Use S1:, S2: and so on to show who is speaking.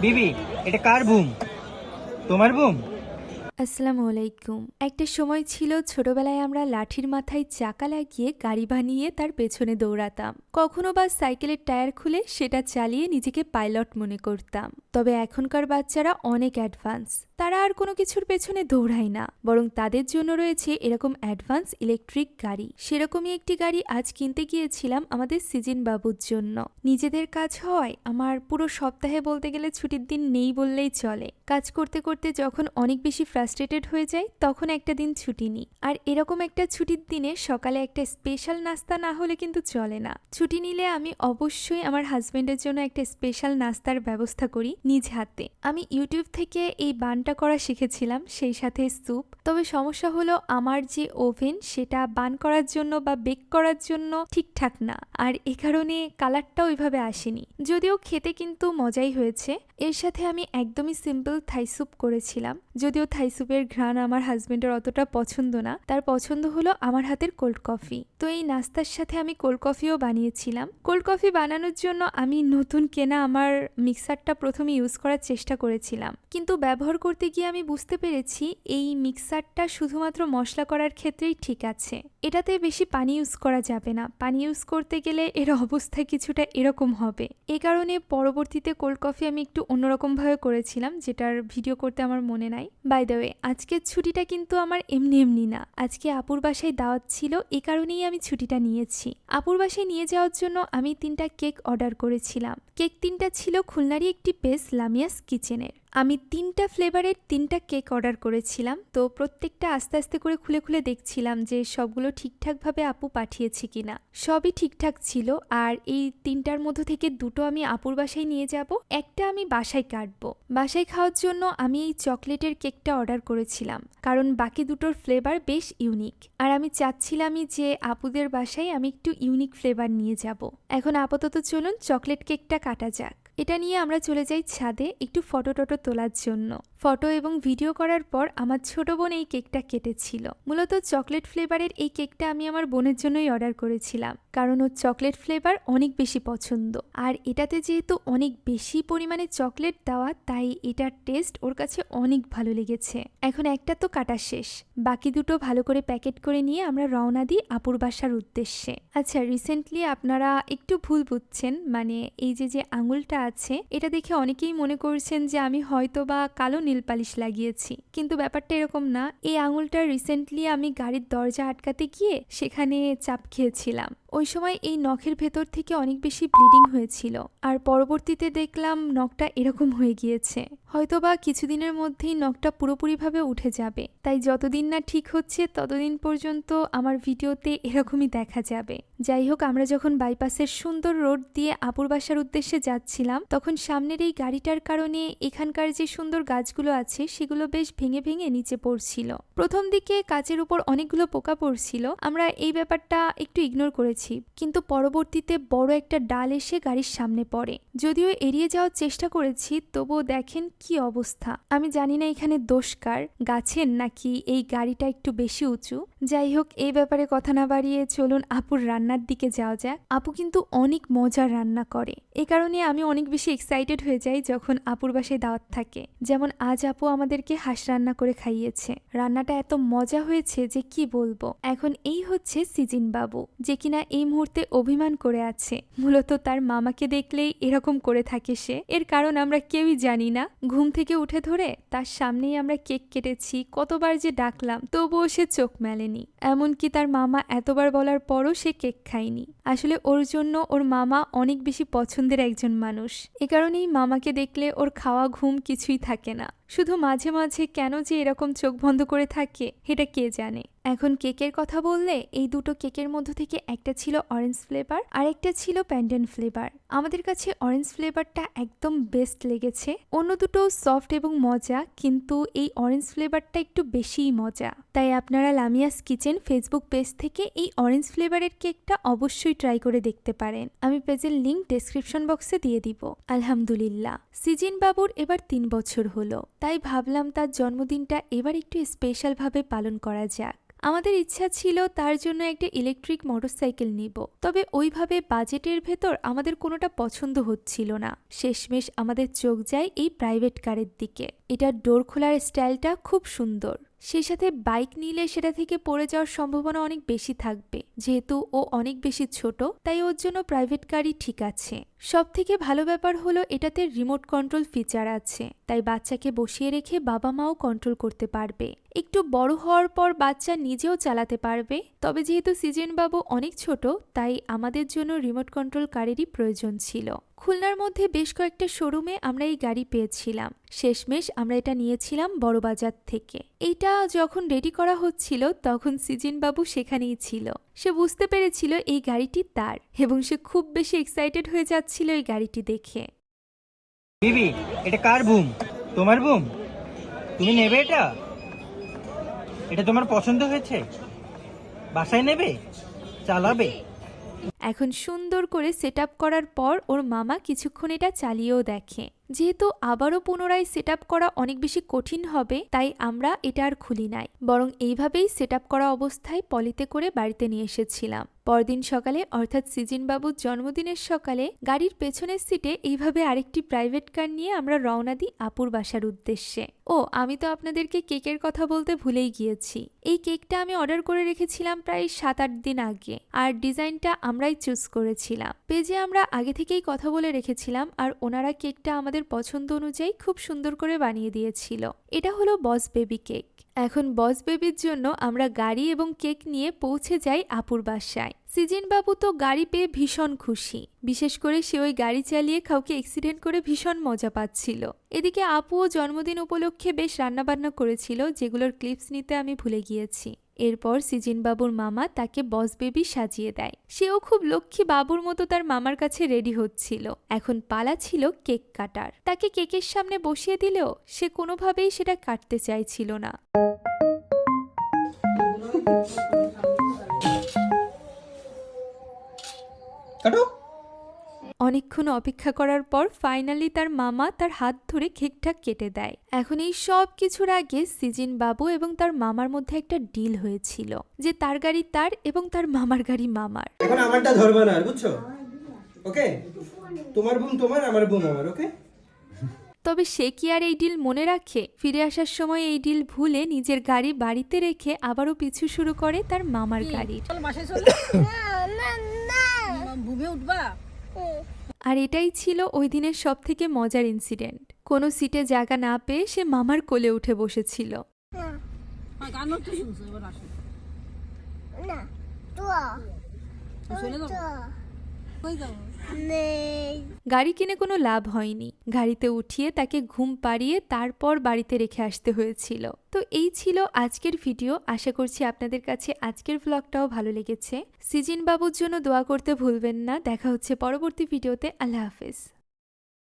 S1: বিবি, এটা কার বুম? তোমার বুম?
S2: আসসালামু আলাইকুম। একটা সময় ছিল ছোটবেলায় আমরা লাঠির মাথায় চাকা লাগিয়ে গাড়ি বানিয়ে তার পেছনে দৌড়াতাম। কখনো বা সাইকেলের টায়ার খুলে সেটা চালিয়ে নিজেকে পাইলট মনে করতাম। তবে এখনকার বাচ্চারা অনেক অ্যাডভান্স তারা আর কোনো কিছুর পেছনে দৌড়ায় না। বরং তাদের জন্য রয়েছে এরকম অ্যাডভান্স ইলেকট্রিক গাড়ি। সেরকমই একটি গাড়ি আজ কিনতে গিয়েছিলাম আমাদের সিজিন বাবুর জন্য। নিজেদের কাজ হয়, আমার পুরো সপ্তাহে বলতে গেলে ছুটির দিন নেই বললেই চলে। কাজ করতে করতে যখন অনেক বেশি ফ্রাস্ট্রেটেড হয়ে যায় তখন একটা দিন ছুটি নিই। আর এরকম একটা ছুটির দিনে সকালে একটা স্পেশাল নাস্তা না হলে কিন্তু চলে না। ছুটি নিলে আমি অবশ্যই আমার হাজব্যান্ডের জন্য একটা স্পেশাল নাস্তার ব্যবস্থা করি নিজ হাতে। আমি ইউটিউব থেকে এই বানটা করা শিখেছিলাম, সেই সাথে স্যুপ। তবে সমস্যা হলো আমার যে ওভেন, সেটা বান করার জন্য বা বেক করার জন্য ঠিকঠাক না। আর এ কারণে কালারটাও ওইভাবে আসেনি। যদিও খেতে কিন্তু মজাই হয়েছে। এর সাথে আমি একদমই সিম্পল থাই স্যুপ করেছিলাম। যদিও থাই স্যুপের ঘ্রাণ আমার হাজবেন্ডের অতটা পছন্দ না। তার পছন্দ হলো আমার হাতের কোল্ড কফি। তো এই নাস্তার সাথে আমি কোল্ড কফিও বানিয়েছিলাম। কোল্ড কফি বানানোর জন্য আমি নতুন কেনা আমার মিক্সারটা প্রথমে ইউজ করার চেষ্টা করেছিলাম। কিন্তু ব্যবহার করতে গিয়ে আমি বুঝতে পেরেছি, এই মিক্সারটা শুধুমাত্র মশলা করার ক্ষেত্রেই ঠিক আছে। এটাতে বেশি পানি ইউজ করা যাবে না। পানি ইউজ করতে গেলে এর অবস্থা কিছুটা এরকম হবে। এ কারণে পরবর্তীতে কোল্ড কফি আমি একটু অন্যরকমভাবে করেছিলাম, যেটার ভিডিও করতে আমার মনে নাই। বাই দ্য ওয়ে আজকের ছুটিটা কিন্তু আমার এমনি এমনি না। আজকে আপুর বাসায় দাওয়াত ছিল, এ কারণেই আমি ছুটিটা নিয়েছি। আপুর বাসায় নিয়ে যাওয়ার জন্য আমি তিনটা কেক অর্ডার করেছিলাম। কেক তিনটা ছিল খুলনারই একটি পেজ লামিয়াস কিচেনের। আমি তিনটা ফ্লেভারের তিনটা কেক অর্ডার করেছিলাম, তো প্রত্যেকটা আস্তে আস্তে করে খুলে খুলে দেখছিলাম যে সবগুলো ঠিকঠাকভাবে আপু পাঠিয়েছে কিনা। সবই ঠিকঠাক ছিল আর এই তিনটার মধ্য থেকে দুটো আমি আপুর বাসায় নিয়ে যাব, একটা আমি বাসায় কাটবো। বাসায় খাওয়ার জন্য আমি এই চকলেটের কেকটা অর্ডার করেছিলাম, কারণ বাকি দুটোর ফ্লেভার বেশ ইউনিক আর আমি চাচ্ছিলামই যে আপুদের বাসায় আমি একটু ইউনিক ফ্লেভার নিয়ে যাব। এখন আপাতত চলুন চকলেট কেকটা কাটা যাক। এটা নিয়ে আমরা চলে যাই ছাদে একটু ফটো টটো তোলার জন্য। ফটো এবং ভিডিও করার পর আমার ছোট বোন এই কেকটা কেটেছিল। মূলত চকলেট ফ্লেভারের এই কেকটা আমি আমার বোনের জন্যই অর্ডার করেছিলাম। কারণ ওর চকলেট ফ্লেভার অনেক বেশি পছন্দ। আর এটাতে যেহেতু অনেক বেশি পরিমাণে চকলেট দেওয়া, তাই এটার টেস্ট ওর কাছে অনেক ভালো লেগেছে। এখন একটা তো কাটা শেষ। বাকি দুটো ভালো করে প্যাকেট করে নিয়ে আমরা রওনা দিই আপুর বাসার উদ্দেশ্যে। আচ্ছা রিসেন্টলি আপনারা একটু ভুল বুঝছেন মানে এই যে যে আঙুলটা আছে, এটা দেখে অনেকেই মনে করছেন যে আমি হয়তো বা কালো নীল পালিশ লাগিয়েছি। কিন্তু ব্যাপারটা এরকম না। এই আঙুলটা রিসেন্টলি আমি গাড়ির দরজা আটকাতে গিয়ে সেখানে চাপ খেয়েছিলাম। ওই সময় এই নখের ভেতর থেকে অনেক বেশি ব্লিডিং হয়েছিল, আর পরবর্তীতে দেখলাম নখটা এরকম হয়ে গিয়েছে। হয়তোবা কিছুদিনের মধ্যেই নখটা পুরোপুরিভাবে উঠে যাবে। তাই যতদিন না ঠিক হচ্ছে, ততদিন পর্যন্ত আমার ভিডিওতে এরকমই দেখা যাবে। যাই হোক, আমরা যখন বাইপাসের সুন্দর রোড দিয়ে আপুর বাসার উদ্দেশ্যে যাচ্ছিলাম, তখন সামনের এই গাড়িটার কারণে এখানকার যে সুন্দর গাছগুলো আছে, সেগুলো বেশ ভেঙে ভেঙে নিচে পড়ছিল। প্রথম দিকে কাচের উপর অনেকগুলো পোকা পড়ছিল। আমরা এই ব্যাপারটা একটু ইগনোর করেছি। কিন্তু পরবর্তীতে বড় একটা ডাল এসে গাড়ির সামনে পড়ে। যদিও এড়িয়ে যাওয়ার চেষ্টা করেছি, তবুও দেখেন কি অবস্থা? আমি জানি না এখানে দোষ কার, গাছের নাকি এই গাড়িটা একটু বেশি উঁচু? যাই হোক এই ব্যাপারে কথা না বাড়িয়ে চলুন আপুর রান্নার দিকে যাওয়া যাক। আপু কিন্তু অনেক মজার রান্না করে। এ কারণে আমি অনেক বেশি এক্সাইটেড হয়ে যাই যখন আপুর বাসায় দাওয়াত থাকে। যেমন আজ আপু আমাদেরকে হাঁস রান্না করে খাইয়েছে। রান্নাটা এত মজা হয়েছে যে কি বলব? এখন এই হচ্ছে সিজিন বাবু, যে কিনা এই মুহূর্তে অভিমান করে আছে। মূলত তার মামাকে দেখলেই এরকম করে থাকে সে। এর কারণ আমরা কেউই জানি না। ঘুম থেকে উঠে ধরে তার সামনেই আমরা কেক কেটেছি, কতবার যে ডাকলাম, তবুও সে চোখ মেলেনি। এমনকি তার মামা এতবার বলার পরও সে কেক খায়নি। আসলে ওর জন্য ওর মামা অনেক বেশি পছন্দের একজন মানুষ। এ কারণেই মামাকে দেখলে ওর খাওয়া ঘুম কিছুই থাকে না। শুধু মাঝে মাঝে কেন যে এরকম চোখ বন্ধ করে থাকে এটা কে জানে? এখন কেকের কথা বললে এই দুটো কেকের মধ্য থেকে একটা ছিল অরেঞ্জ ফ্লেভার আর একটা ছিল প্যান্ডেন ফ্লেভার আমাদের কাছে অরেঞ্জ ফ্লেভারটা একদম বেস্ট লেগেছে। অন্য দুটো সফট এবং মজা, কিন্তু এই অরেঞ্জ ফ্লেভারটা একটু বেশিই মজা। তাই আপনারা লামিয়াস কিচেন ফেসবুক পেজ থেকে এই অরেঞ্জ ফ্লেভারের কেকটা অবশ্যই ট্রাই করে দেখতে পারেন। আমি পেজের লিঙ্ক ডেসক্রিপশন বক্সে দিয়ে দিব। আলহামদুলিল্লাহ। সিজিন বাবুর এবার তিন বছর হলো। তাই ভাবলাম তার জন্মদিনটা এবার একটু স্পেশালভাবে পালন করা যাক। আমাদের ইচ্ছা ছিল তার জন্য একটা ইলেকট্রিক মোটরসাইকেল নিব। তবে ওইভাবে বাজেটের ভেতর আমাদের কোনোটা পছন্দ হচ্ছিল না। শেষমেশ আমাদের চোখ যায় এই প্রাইভেট কারের দিকে। এটার ডোর খোলার স্টাইলটা খুব সুন্দর। সেই সাথে বাইক নিলে সেটা থেকে পড়ে যাওয়ার সম্ভাবনা অনেক বেশি থাকবে। যেহেতু ও অনেক বেশি ছোট, তাই ওর জন্য প্রাইভেট গাড়ি ঠিক আছে। সব থেকে ভালো ব্যাপার হলো এটাতে রিমোট কন্ট্রোল ফিচার আছে, তাই বাচ্চাকে বসিয়ে রেখে বাবা মাও কন্ট্রোল করতে পারবে। একটু বড় হওয়ার পর বাচ্চা নিজেও চালাতে পারবে, তবে যেহেতু সিজন বাবু অনেক ছোট, তাই আমাদের জন্য রিমোট কন্ট্রোল কারেরই প্রয়োজন ছিল। খুলনার মধ্যে বেশ কয়েকটা শোরুমে আমরা এই গাড়ি পেয়েছিলাম। শেষমেশ আমরা এটা নিয়েছিলাম বড়বাজার থেকে। এইটা যখন রেডি করা হচ্ছিল, তখন সিজিন বাবু সেখানেই ছিল। সে বুঝতে পেরেছিল এই গাড়িটি তার এবং সে খুব বেশি এক্সাইটেড হয়ে যাচ্ছিল এই গাড়িটি দেখে।
S1: বিবি, এটা কার বুম? তোমার বুম? তুমি নেবে এটা? এটা তোমার পছন্দ হয়েছে? বাসায় নেবে? চালাবে?
S2: এখন সুন্দর করে সেট করার পর ওর মামা কিছুক্ষণ এটা চালিয়েও দেখে। যেহেতু আবারও পুনরায় সেট করা অনেক বেশি কঠিন হবে, তাই আমরা এটা আর খুলি নাই। বরং এইভাবেই সেট করা অবস্থায় পলিতে করে বাড়িতে নিয়ে এসেছিলাম। পরদিন সকালে, অর্থাৎ সিজিন বাবুর জন্মদিনের সকালে, গাড়ির পেছনের সিটে এইভাবে আরেকটি প্রাইভেট কার নিয়ে আমরা রওনা দিই আপুর বাসার উদ্দেশ্যে। ও, আমি তো আপনাদেরকে কেকের কথা বলতে ভুলেই গিয়েছি। এই কেকটা আমি অর্ডার করে রেখেছিলাম প্রায় সাত আট দিন আগে, আর ডিজাইনটা আমরাই চুজ করেছিলাম। পেজে আমরা আগে থেকেই কথা বলে রেখেছিলাম, আর ওনারা কেকটা আমাদের পছন্দ অনুযায়ী খুব সুন্দর করে বানিয়ে দিয়েছিল। এটা হলো বস বেবি কেক। এখন বস বেবির জন্য আমরা গাড়ি এবং কেক নিয়ে পৌঁছে যাই আপুর বাসায়। সিজিন বাবু তো গাড়ি পেয়ে ভীষণ খুশি। বিশেষ করে সে ওই গাড়ি চালিয়ে কাউকে অ্যাক্সিডেন্ট করে ভীষণ মজা পাচ্ছিল। এদিকে আপুও জন্মদিন উপলক্ষে বেশ রান্নাবান্না করেছিল, যেগুলোর ক্লিপস নিতে আমি ভুলে গিয়েছি। এরপর সিজিন বাবুর মামা তাকে বস বেবি সাজিয়ে দেয়। সেও খুব লক্ষ্মী বাবুর মতো তার মামার কাছে রেডি হচ্ছিল। এখন পালা ছিল কেক কাটার। তাকে কেকের সামনে বসিয়ে দিলেও সে কোনোভাবেই সেটা কাটতে চাইছিল না।
S1: কাটো।
S2: অনেকক্ষণ অপেক্ষা করার পর ফাইনালি তার মামা তার হাত ধরে ঠিকঠাক কেটে দেয়। এখন এই সব কিছুর আগে সিজিন বাবু এবং তার মামার মধ্যে একটা ডিল হয়েছিল যে তার গাড়ি তার এবং তার মামার গাড়ি মামার।
S3: এখন আমারটা ধরবা না বুঝছ? ওকে? তোমার বুম তোমার আমার বুম আমার ওকে?
S2: তবে সে কি আর এই ডিল মনে রাখে? ফিরে আসার সময় এই ডিল ভুলে নিজের গাড়ি বাড়িতে রেখে আবারও পিছু শুরু করে তার মামার গাড়ির।
S4: উঠবা?
S2: আর এটাই ছিল ওই দিনের সব থেকে মজার ইনসিডেন্ট কোনো সিটে জায়গা না পেয়ে সে মামার কোলে উঠে বসেছিল।
S4: হ্যাঁ, তো শুনছো এবার আসো।
S5: না
S2: গাড়ি কিনে কোনো লাভ হয়নি। গাড়িতে উঠিয়ে তাকে ঘুম পাড়িয়ে তারপর বাড়িতে রেখে আসতে হয়েছিল। তো এই ছিল আজকের ভিডিও। আশা করছি আপনাদের কাছে আজকের ভ্লগটাও ভালো লেগেছে। সিজিন বাবুর জন্য দোয়া করতে ভুলবেন না। দেখা হচ্ছে পরবর্তী ভিডিওতে। আল্লাহ হাফেজ।